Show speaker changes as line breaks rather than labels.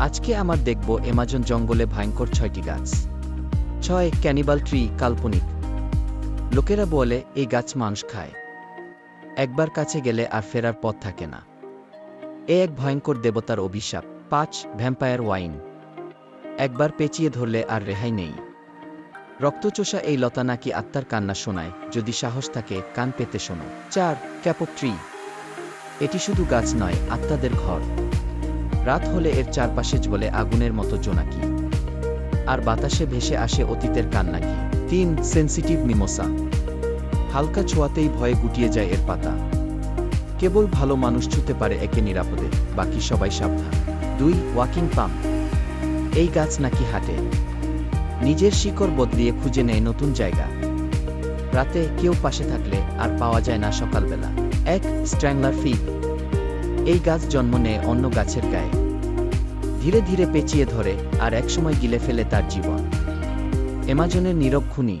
আজকে আমার দেখব অ্যামাজন জঙ্গলে ভয়ঙ্কর ছয়টি গাছ। ছয় ক্যানিবাল ট্রি কাল্পনিক। লোকেরা বলে, এই গাছ মানুষ খায়। একবার কাছে গেলে আর ফেরার পথ থাকে না। এ এক ভয়ঙ্কর দেবতার অভিশাপ, পাঁচ ভ্যাম্পায়ার ওয়াইন একবার পেঁচিয়ে ধরলে আর রেহাই নেই। রক্তচোষা এই লতা নাকি আত্মার কান্না শোনায়, যদি সাহস থাকে, কান পেতে শোনো। চার ক্যাপক ট্রি এটি শুধু গাছ নয়, আত্মাদের ঘর। রাত হলে এর চারপাশে জ্বলে আগুনের মতো জোনাকি। আর বাতাসে ভেসে আসে অতীতের কান্নাকি। তিন সেন্সিটিভ মিমোসা হালকা ছোঁয়াতেই ভয়ে গুটিয়ে যায় এর পাতা। কেবল ভালো মানুষ ছুতে পারে একে নিরাপদে, বাকি সবাই সাবধান। দুই ওয়াকিং পাম এই গাছ নাকি হাঁটে। নিজের শিকড় বদলিয়ে খুঁজে নেয় নতুন জায়গা। রাতে কেউ পাশে থাকলে আর পাওয়া যায় না সকালবেলা। এক স্ট্র্যাংলার ফিগ এই গাছ জন্ম নেয় অন্য গাছের গায়ে। ধীরে ধীরে পেঁচিয়ে ধরে আর একসময় গিলে ফেলে তার জীবন। অ্যামাজনের নীরব খুনি।